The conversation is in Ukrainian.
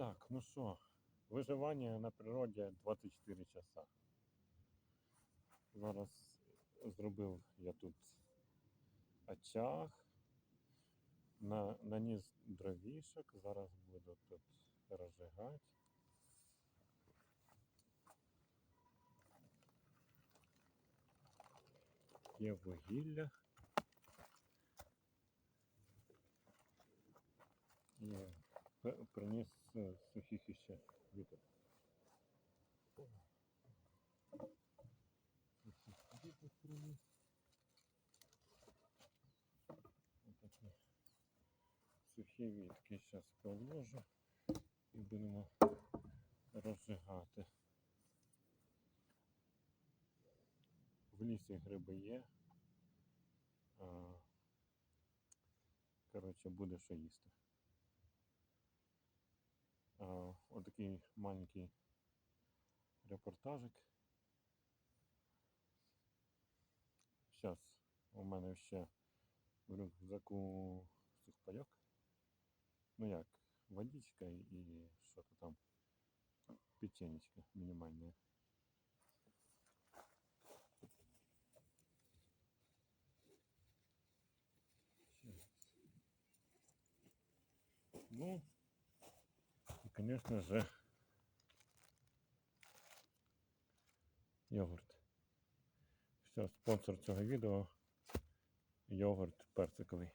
Так, ну що, виживання на природі 24 часа. Зараз зробив я тут очаг, на, наніс дровішок, зараз буду тут розжигати. Є вугілля. П- приніс е, сухих іще вітер. Сухі вітки зараз положу і будемо розжигати. В лісі гриби є. Коротше, буде що їсти. Отакий маленький репортажик. Зараз у мене ще в рюкзаку сухпайок. Ну як, водичка і що-то там. Печенечко мінімальне. Ну, конечно же, йогурт. Все, спонсор цього відео йогурт персиковий.